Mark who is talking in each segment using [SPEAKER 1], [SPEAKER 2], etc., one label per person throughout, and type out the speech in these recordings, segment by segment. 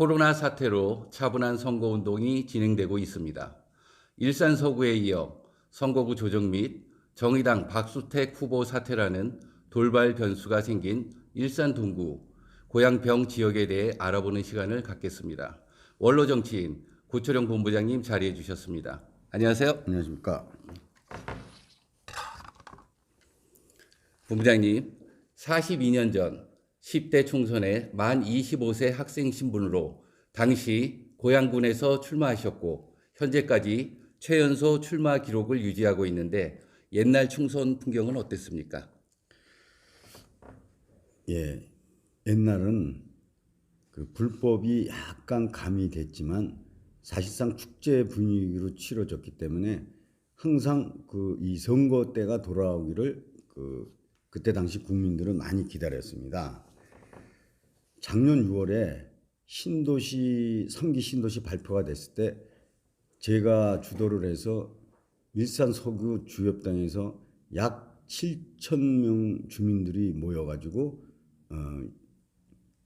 [SPEAKER 1] 코로나 사태로 차분한 선거 운동이 진행되고 있습니다. 일산 서구에 이어 선거구 조정 및 정의당 박수택 후보 사퇴라는 돌발 변수가 생긴 일산 동구 고양병 지역에 대해 알아보는 시간을 갖겠습니다. 원로 정치인 고철영 본부장님 자리해 주셨습니다. 안녕하세요.
[SPEAKER 2] 안녕하십니까.
[SPEAKER 1] 본부장님, 42년 전 10대 총선에 만 25세 학생 신분으로 당시 고양군에서 출마하셨고 현재까지 최연소 출마 기록을 유지하고 있는데 옛날 총선 풍경은 어땠습니까?
[SPEAKER 2] 예, 옛날은 그 불법이 약간 가미됐지만 사실상 축제 분위기로 치러졌기 때문에 항상 그 이 선거 때가 돌아오기를 그 그때 당시 국민들은 많이 기다렸습니다. 작년 6월에 신도시 3기 신도시 발표가 됐을 때 제가 주도를 해서 일산 서구 주협당에서 약 7천 명 주민들이 모여가지고 어,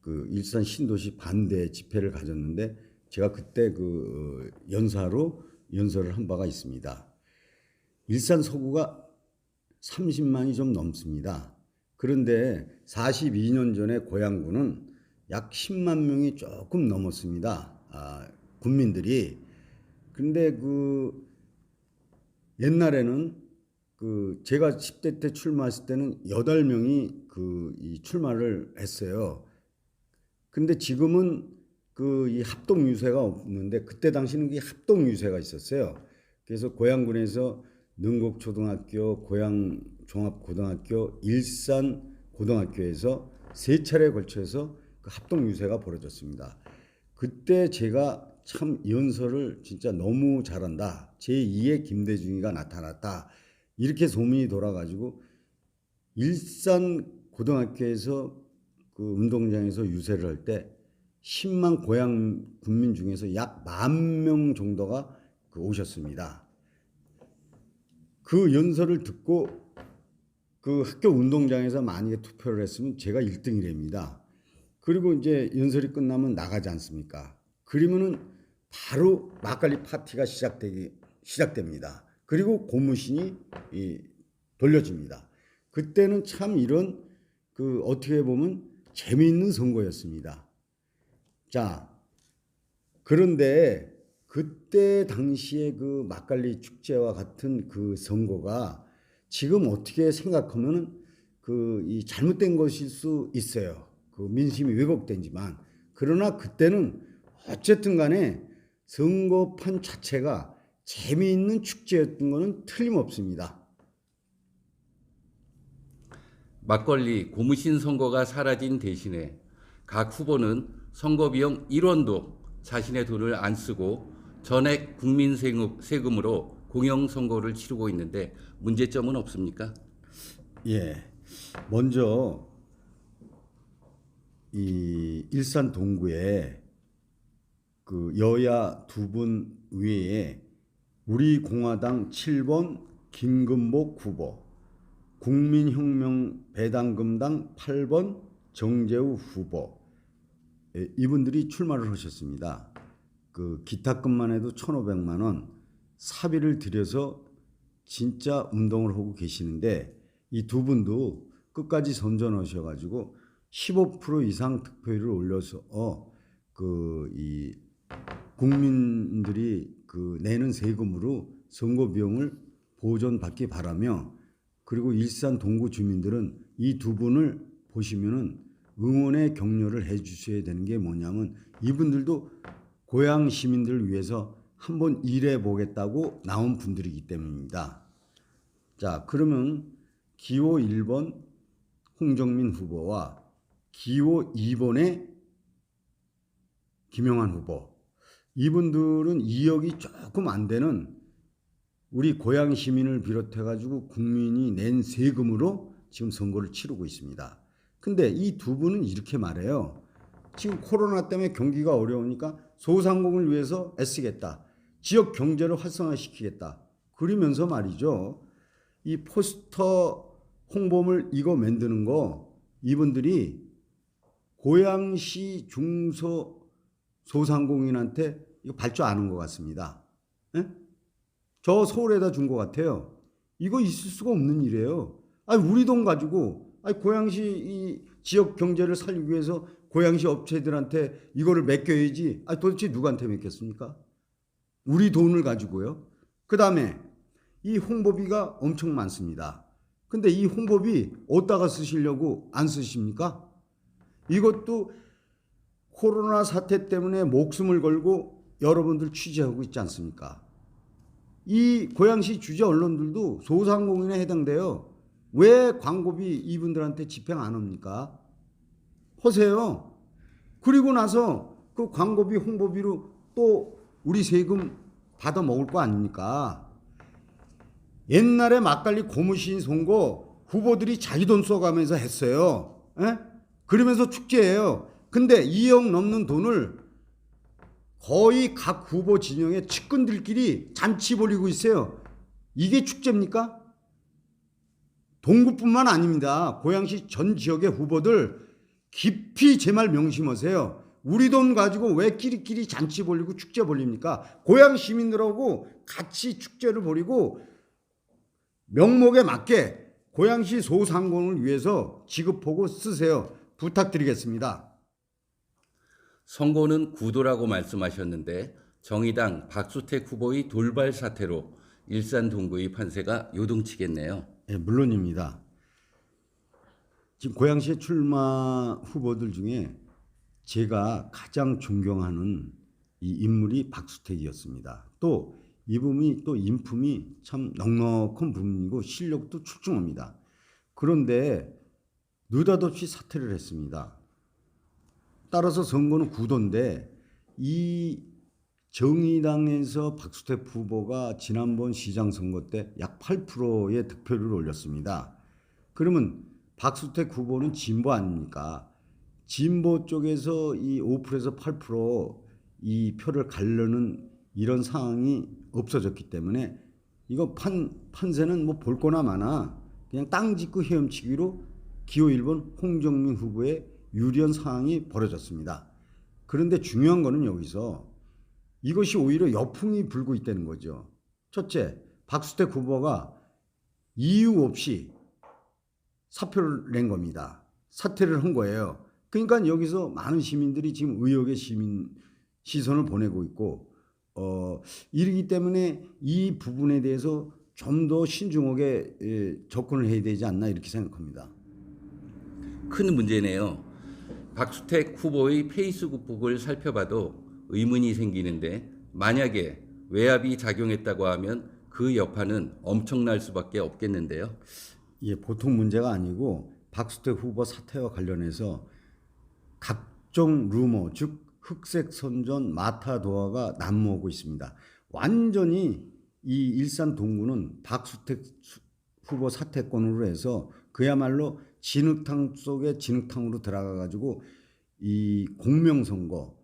[SPEAKER 2] 그 일산 신도시 반대 집회를 가졌는데 제가 그때 그 어, 연사로 연설을 한 바가 있습니다. 일산 서구가 30만이 좀 넘습니다. 그런데 42년 전에 고양군은 약 10만 명이 조금 넘었습니다. 아, 국민들이. 근데 그 옛날에는 그 제가 10대 때 출마했을 때는 8명이 그 이 출마를 했어요. 근데 지금은 그 이 합동 유세가 없는데 그때 당시는 이 합동 유세가 있었어요. 그래서 고양군에서 능곡초등학교, 고양 종합고등학교, 일산 고등학교에서 세 차례에 걸쳐서 그 합동 유세가 벌어졌습니다. 그때 제가 참 연설을 진짜 너무 잘한다. 제2의 김대중이가 나타났다. 이렇게 소문이 돌아가지고 일산 고등학교에서 그 운동장에서 유세를 할 때 10만 고향 군민 중에서 약 만 명 정도가 그 오셨습니다. 그 연설을 듣고 그 학교 운동장에서 만약에 투표를 했으면 제가 1등이랍니다. 그리고 이제 연설이 끝나면 나가지 않습니까? 그러면은 바로 막걸리 파티가 시작되기 시작됩니다. 그리고 고무신이 이, 돌려집니다. 그때는 참 이런 그 어떻게 보면 재미있는 선거였습니다. 자, 그런데 그때 당시에 그 막갈리 축제와 같은 그 선거가 지금 어떻게 생각하면은 그 이 잘못된 것일 수 있어요. 그 민심이 왜곡된지만 그러나 그때는 어쨌든 간에 선거판 자체가 재미있는 축제였던 것은 틀림없습니다.
[SPEAKER 1] 막걸리 고무신 선거가 사라진 대신에 각 후보는 선거 비용 1원도 자신의 돈을 안 쓰고 전액 국민 세금- 세금으로 공영 선거를 치르고 있는데 문제점은 없습니까?
[SPEAKER 2] 예. 먼저 이 일산 동구에 그 여야 두 분 외에 우리 공화당 7번 김금복 후보, 국민혁명 배당금당 8번 정재우 후보 예, 이분들이 출마를 하셨습니다. 그 기타금만 해도 1,500만 원 사비를 들여서 진짜 운동을 하고 계시는데 이 두 분도 끝까지 선전하셔 가지고 15% 이상 득표율을 올려서 어, 그이 국민들이 그 내는 세금으로 선거 비용을 보존받기 바라며 그리고 일산 동구 주민들은 이 두 분을 보시면은 응원의 격려를 해 주셔야 되는 게 뭐냐면 이분들도 고향 시민들을 위해서 한번 일해 보겠다고 나온 분들이기 때문입니다. 자, 그러면 기호 1번 홍정민 후보와 기호 2번의 김영환 후보. 이분들은 2억이 조금 안 되는 우리 고향 시민을 비롯해 가지고 국민이 낸 세금으로 지금 선거를 치르고 있습니다. 근데 이 두 분은 이렇게 말해요. 지금 코로나 때문에 경기가 어려우니까 소상공을 위해서 애쓰겠다. 지역 경제를 활성화시키겠다. 그러면서 말이죠. 이 포스터 홍보물 이거 만드는 거 이분들이 고양시 중소 소상공인한테 이거 발주 안한것 같습니다. 예? 저 서울에다 준 것 같아요. 이거 있을 수가 없는 일이에요. 아니 우리 돈 가지고 아니 고양시 이 지역 경제를 살리기 위해서 고양시 업체들한테 이거를 맡겨야지. 아니 도대체 누구한테 맡겼습니까? 우리 돈을 가지고요. 그 다음에 이 홍보비가 엄청 많습니다. 근데 이 홍보비 어디다가 쓰시려고 안 쓰십니까? 이것도 코로나 사태 때문에 목숨을 걸고 여러분들 취재하고 있지 않습니까? 이 고양시 주재 언론들도 소상공인에 해당돼요. 왜 광고비 이분들한테 집행 안 합니까? 하세요. 그리고 나서 그 광고비 홍보비로 또 우리 세금 받아 먹을 거 아닙니까? 옛날에 막걸리 고무신 선거 후보들이 자기 돈 써가면서 했어요. 에? 그러면서 축제예요. 근데 2억 넘는 돈을 거의 각 후보 진영의 측근들끼리 잔치 벌이고 있어요. 이게 축제입니까? 동구뿐만 아닙니다. 고양시 전 지역의 후보들 깊이 제 말 명심하세요. 우리 돈 가지고 왜 끼리끼리 잔치 벌리고 축제 벌립니까? 고양 시민들하고 같이 축제를 벌이고 명목에 맞게 고양시 소상공을 위해서 지급하고 쓰세요. 부탁드리겠습니다.
[SPEAKER 1] 선거는 구도라고 말씀하셨는데 정의당 박수택 후보의 돌발 사태로 일산 동구의 판세가 요동치겠네요.
[SPEAKER 2] 예, 물론입니다. 지금 고양시의 출마 후보들 중에 제가 가장 존경하는 이 인물이 박수택이었습니다. 또 이분이 또 인품이 참 넉넉한 분이고 실력도 출중합니다. 그런데 느닷없이 사퇴를 했습니다. 따라서 선거는 구도인데 이 정의당에서 박수택 후보가 지난번 시장 선거 때 약 8%의 득표를 올렸습니다. 그러면 박수택 후보는 진보 아닙니까? 진보 쪽에서 이 5%에서 8%이 표를 가르는 이런 상황이 없어졌기 때문에 이거 판 판세는 뭐 볼 거나 마나 그냥 땅 짓고 헤엄치기로 기호 1번 홍정민 후보의 유리한 상황이 벌어졌습니다. 그런데 중요한 거는 여기서 이것이 오히려 역풍이 불고 있다는 거죠. 첫째, 박수택 후보가 이유 없이 사표를 낸 겁니다. 사퇴를 한 거예요. 그러니까 여기서 많은 시민들이 지금 의혹의 시민 시선을 보내고 있고 어 이러기 때문에 이 부분에 대해서 좀 더 신중하게 예, 접근을 해야 되지 않나 이렇게 생각합니다.
[SPEAKER 1] 큰 문제네요. 박수택 후보의 페이스북을 살펴봐도 의문이 생기는데 만약에 외압이 작용했다고 하면 그 여파는 엄청날 수밖에 없겠는데요.
[SPEAKER 2] 예, 보통 문제가 아니고 박수택 후보 사태와 관련해서 각종 루머, 즉 흑색 선전 마타도어가 난무하고 있습니다. 완전히 이 일산 동구는 박수택 수- 후보 사태권으로 해서 그야말로 진흙탕 속에 진흙탕으로 들어가 가지고 이 공명선거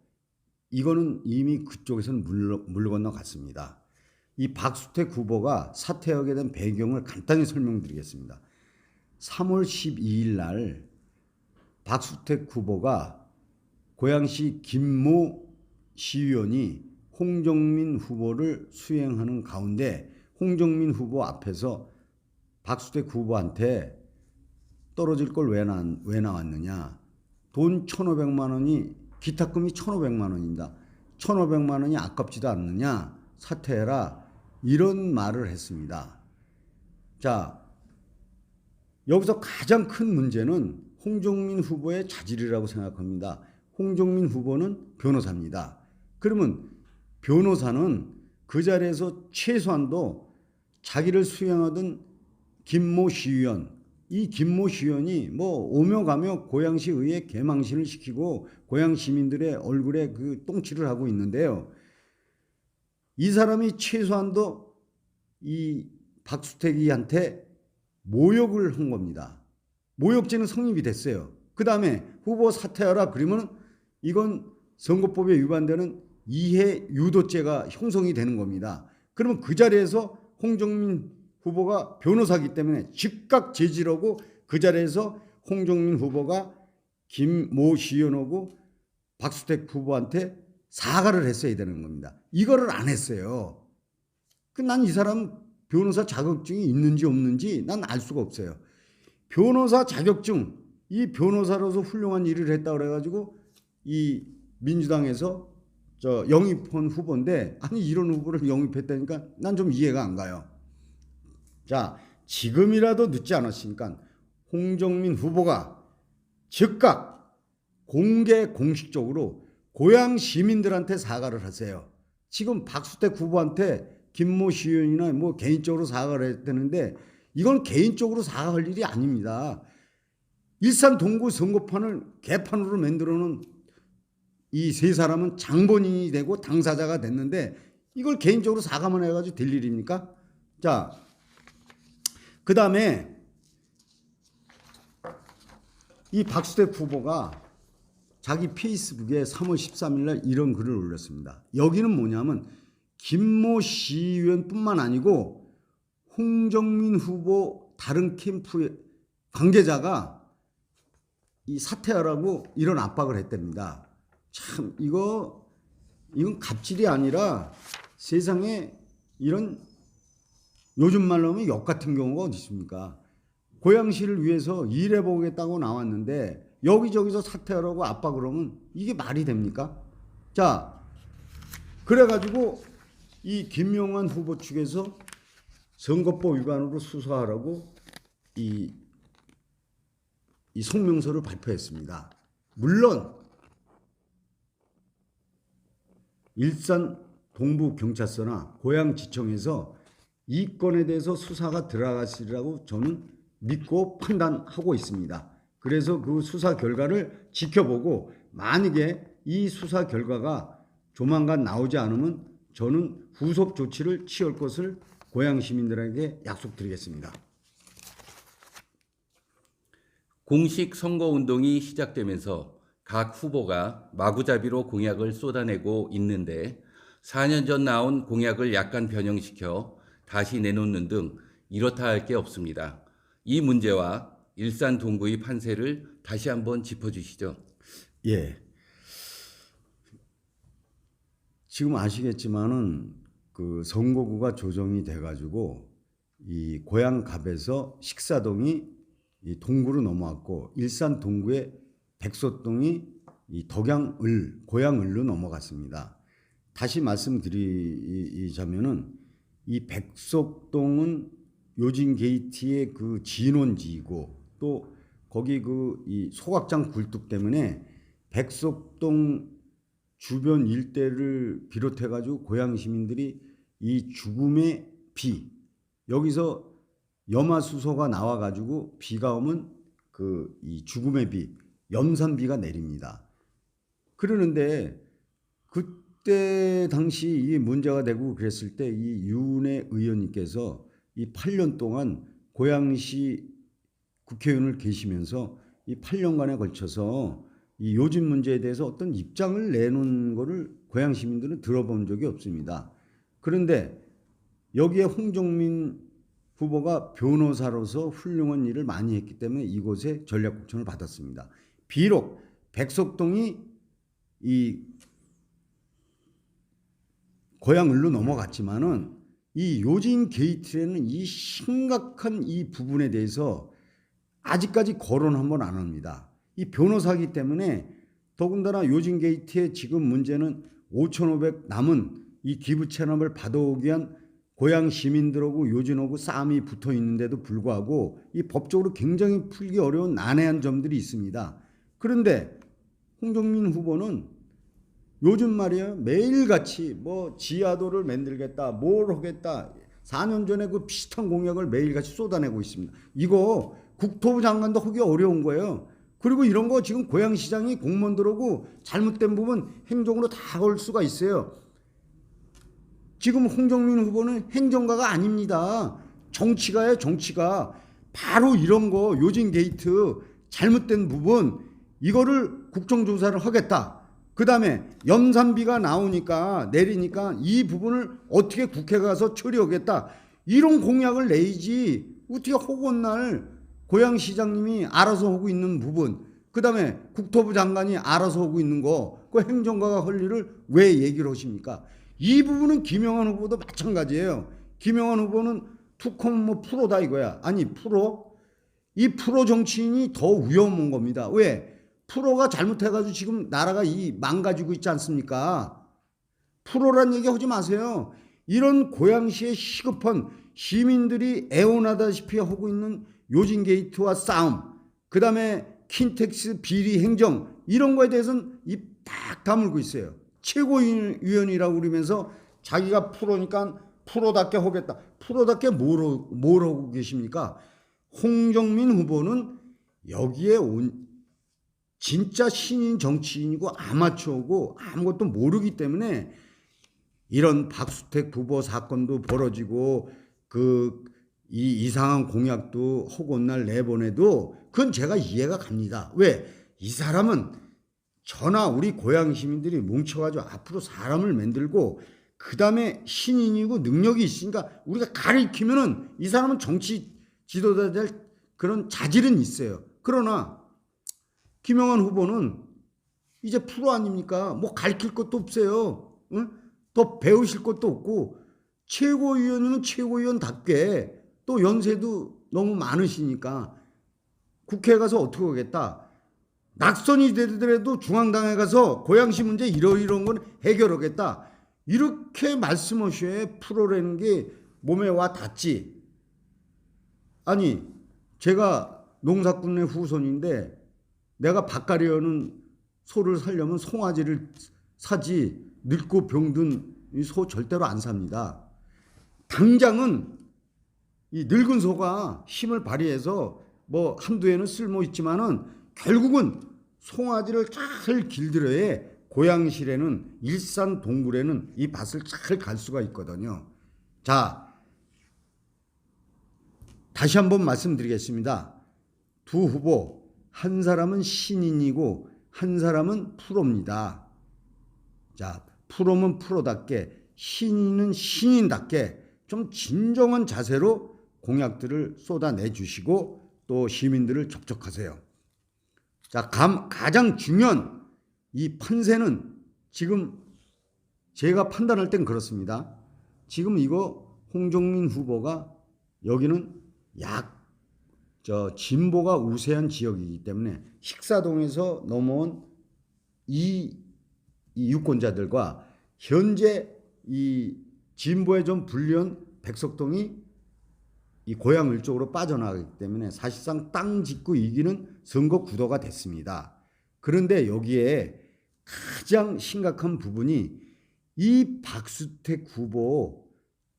[SPEAKER 2] 이거는 이미 그쪽에서는 물, 물 건너갔습니다. 이 박수택 후보가 사퇴하게 된 배경을 간단히 설명드리겠습니다. 3월 12일 날 박수택 후보가 고양시 김모 시의원이 홍정민 후보를 수행하는 가운데 홍정민 후보 앞에서 박수택 후보한테 떨어질 걸왜왜 나왔느냐? 돈 1,500만 원이 기탁금이 1,500만 원입니다. 1,500만 원이 아깝지도 않느냐? 사퇴해라. 이런 말을 했습니다. 자, 여기서 가장 큰 문제는 홍종민 후보의 자질이라고 생각합니다. 홍종민 후보는 변호사입니다. 그러면 변호사는 그 자리에서 최소한도 자기를 수행하던 김모 시의원, 이 김모 시의원이 뭐 오며 가며 고양시 의회 개망신을 시키고 고양 시민들의 얼굴에 그 똥칠을 하고 있는데요. 이 사람이 최소한도 이 박수택이한테 모욕을 한 겁니다. 모욕죄는 성립이 됐어요. 그 다음에 후보 사퇴하라 그러면 이건 선거법에 위반되는 이해 유도죄가 형성이 되는 겁니다. 그러면 그 자리에서 홍정민 후보가 변호사기 때문에 즉각 제지하고 그 자리에서 홍정민 후보가 김모 시연하고 박수택 후보한테 사과를 했어야 되는 겁니다. 이거를 안 했어요. 그 난 이 사람 변호사 자격증이 있는지 없는지 난 알 수가 없어요. 변호사 자격증 이 변호사로서 훌륭한 일을 했다 그래가지고 이 민주당에서 저 영입한 후보인데 아니 이런 후보를 영입했다니까 난 좀 이해가 안 가요. 자 지금이라도 늦지 않았으니까 홍정민 후보가 즉각 공개 공식적으로 고향 시민들한테 사과를 하세요. 지금 박수택 후보한테 김모 시의원이나 뭐 개인적으로 사과를 했다는데 이건 개인적으로 사과할 일이 아닙니다. 일산 동구 선거판을 개판으로 만들어 놓은 이 세 사람은 장본인이 되고 당사자가 됐는데 이걸 개인적으로 사과만 해가지고 될 일입니까? 자, 그 다음에 이 박수택 후보가 자기 페이스북에 3월 13일 날 이런 글을 올렸습니다. 여기는 뭐냐면 김모 시의원뿐만 아니고 홍정민 후보 다른 캠프의 관계자가 이 사퇴하라고 이런 압박을 했답니다. 참 이거 이건 갑질이 아니라 세상에 이런 요즘 말로 하면 역 같은 경우가 어디 있습니까? 고양시를 위해서 일해 보겠다고 나왔는데 여기저기서 사퇴하라고 압박을 하면 이게 말이 됩니까? 자, 그래가지고 이 김용환 후보 측에서 선거법 위반으로 수사하라고 이, 이 성명서를 발표했습니다. 물론 일산 동부 경찰서나 고양지청에서 이 건에 대해서 수사가 들어갔으리라고 저는 믿고 판단하고 있습니다. 그래서 그 수사 결과를 지켜보고 만약에 이 수사 결과가 조만간 나오지 않으면 저는 후속 조치를 취할 것을 고양 시민들에게 약속드리겠습니다.
[SPEAKER 1] 공식 선거운동이 시작되면서 각 후보가 마구잡이로 공약을 쏟아내고 있는데 4년 전 나온 공약을 약간 변형시켜 다시 내놓는 등 이렇다 할 게 없습니다. 이 문제와 일산 동구의 판세를 다시 한번 짚어주시죠.
[SPEAKER 2] 예. 지금 아시겠지만은 그 선거구가 조정이 돼가지고 이 고양갑에서 식사동이 이 동구로 넘어왔고 일산 동구의 백소동이 이 덕양을 고양을로 넘어갔습니다. 다시 말씀드리자면은 이 백석동은 요진 게이트의 그 진원지이고 또 거기 그 이 소각장 굴뚝 때문에 백석동 주변 일대를 비롯해 가지고 고향 시민들이 이 죽음의 비 여기서 염화수소가 나와 가지고 비가 오면 그 이 죽음의 비 염산비가 내립니다. 그러는데 그 때 당시 이 문제가 되고 그랬을 때 이 윤의 의원님께서 이 8년 동안 고양시 국회의원을 계시면서 이 8년간에 걸쳐서 이 요즘 문제에 대해서 어떤 입장을 내놓은 거를 고양 시민들은 들어본 적이 없습니다. 그런데 여기에 홍종민 후보가 변호사로서 훌륭한 일을 많이 했기 때문에 이곳에 전략국청을 받았습니다. 비록 백석동이 이 고향을로 넘어갔지만은 이 요진 게이트에는 이 심각한 이 부분에 대해서 아직까지 거론 한번 안 합니다. 이 변호사기 때문에 더군다나 요진 게이트의 지금 문제는 5,500 남은 이 기부 체납을 받아오기 위한 고향 시민들하고 요진하고 싸움이 붙어 있는데도 불구하고 이 법적으로 굉장히 풀기 어려운 난해한 점들이 있습니다. 그런데 홍정민 후보는 요즘 말이에요. 매일같이 뭐 지하도를 만들겠다, 뭘 하겠다. 4년 전에 그 비슷한 공약을 매일같이 쏟아내고 있습니다. 이거 국토부 장관도 하기 어려운 거예요. 그리고 이런 거 지금 고양시장이 공무원들하고 잘못된 부분 행정으로 다걸 수가 있어요. 지금 홍정민 후보는 행정가가 아닙니다. 정치가예요, 정치가. 바로 이런 거 요진 게이트 잘못된 부분 이거를 국정조사를 하겠다. 그 다음에 연산비가 나오니까 내리니까 이 부분을 어떻게 국회 가서 처리하겠다. 이런 공약을 내야지 어떻게 허구한 날 고양시장님이 알아서 하고 있는 부분 그 다음에 국토부 장관이 알아서 하고 있는 거, 그 행정가가 할 일을 왜 얘기를 하십니까? 이 부분은 김영환 후보도 마찬가지예요. 김영환 후보는 투컴 뭐 프로다 이거야. 아니 프로 이 프로 정치인이 더 위험한 겁니다. 왜? 프로가 잘못해가지고 지금 나라가 이 망가지고 있지 않습니까? 프로란 얘기 하지 마세요. 이런 고양시의 시급한 시민들이 애원하다시피 하고 있는 요진 게이트와 싸움, 그 다음에 킨텍스 비리 행정 이런 거에 대해서는 입 딱 다물고 있어요. 최고위원이라고 그러면서 자기가 프로니까 프로답게 하겠다. 프로답게 뭘, 하고 계십니까? 홍정민 후보는 여기에 온 진짜 신인 정치인이고 아마추어고 아무것도 모르기 때문에 이런 박수택 부부 사건도 벌어지고 그 이 이상한 공약도 허구날 내보내도 그건 제가 이해가 갑니다. 왜? 이 사람은 저나 우리 고향 시민들이 뭉쳐가지고 앞으로 사람을 만들고 그 다음에 신인이고 능력이 있으니까 우리가 가르치면은 이 사람은 정치 지도자 될 그런 자질은 있어요. 그러나 김영환 후보는 이제 프로 아닙니까? 뭐 가르칠 것도 없어요. 응? 더 배우실 것도 없고 최고위원은 최고위원답게 또 연세도 너무 많으시니까 국회에 가서 어떻게 하겠다. 낙선이 되더라도 중앙당에 가서 고양시 문제 이러이러한 건 해결하겠다. 이렇게 말씀하셔야 프로라는 게 몸에 와 닿지. 아니 제가 농사꾼의 후손인데 내가 밭가려는 소를 살려면 송아지를 사지 늙고 병든 이소 절대로 안 삽니다. 당장은 이 늙은 소가 힘을 발휘해서 뭐 한두 해는 쓸모 있지만은 결국은 송아지를 잘 길들여야 고양실에는 일산 동굴에는 이 밭을 잘 갈 수가 있거든요. 자, 다시 한번 말씀드리겠습니다. 두 후보 한 사람은 신인이고 한 사람은 프로입니다. 자, 프로면 프로답게 신인은 신인답게 좀 진정한 자세로 공약들을 쏟아내 주시고 또 시민들을 접촉하세요. 자, 감, 가장 중요한 이 판세는 지금 제가 판단할 땐 그렇습니다. 지금 이거 홍종민 후보가 여기는 약 저 진보가 우세한 지역이기 때문에 식사동에서 넘어온 이, 이 유권자들과 현재 이 진보에 좀 불리한 백석동이 이 고향을 쪽으로 빠져나가기 때문에 사실상 땅 짓고 이기는 선거 구도가 됐습니다. 그런데 여기에 가장 심각한 부분이 이 박수택 후보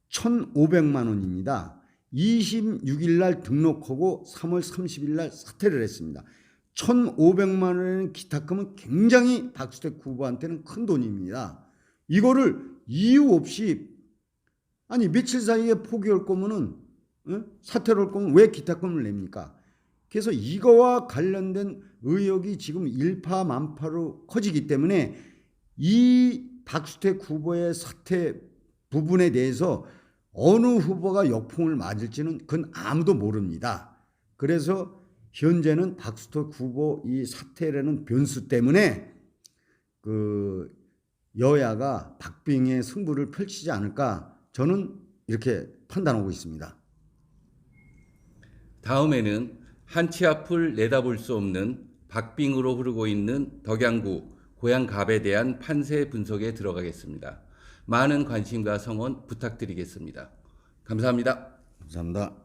[SPEAKER 2] 1,500만 원입니다. 26일 날 등록하고 3월 30일 날 사퇴를 했습니다. 1,500만 원의 기탁금은 굉장히 박수택 후보한테는 큰 돈입니다. 이거를 이유 없이 아니 며칠 사이에 포기할 거면은 응? 사퇴를 할 거면 왜 기탁금을 냅니까? 그래서 이거와 관련된 의혹이 지금 일파만파로 커지기 때문에 이 박수택 후보의 사퇴 부분에 대해서 어느 후보가 역풍을 맞을지는 그건 아무도 모릅니다. 그래서 현재는 박수택 후보 이 사퇴라는 변수 때문에 그 여야가 박빙의 승부를 펼치지 않을까 저는 이렇게 판단하고 있습니다.
[SPEAKER 1] 다음에는 한치 앞을 내다볼 수 없는 박빙으로 흐르고 있는 덕양구 고양갑에 대한 판세 분석에 들어가겠습니다. 많은 관심과 성원 부탁드리겠습니다. 감사합니다.
[SPEAKER 2] 감사합니다.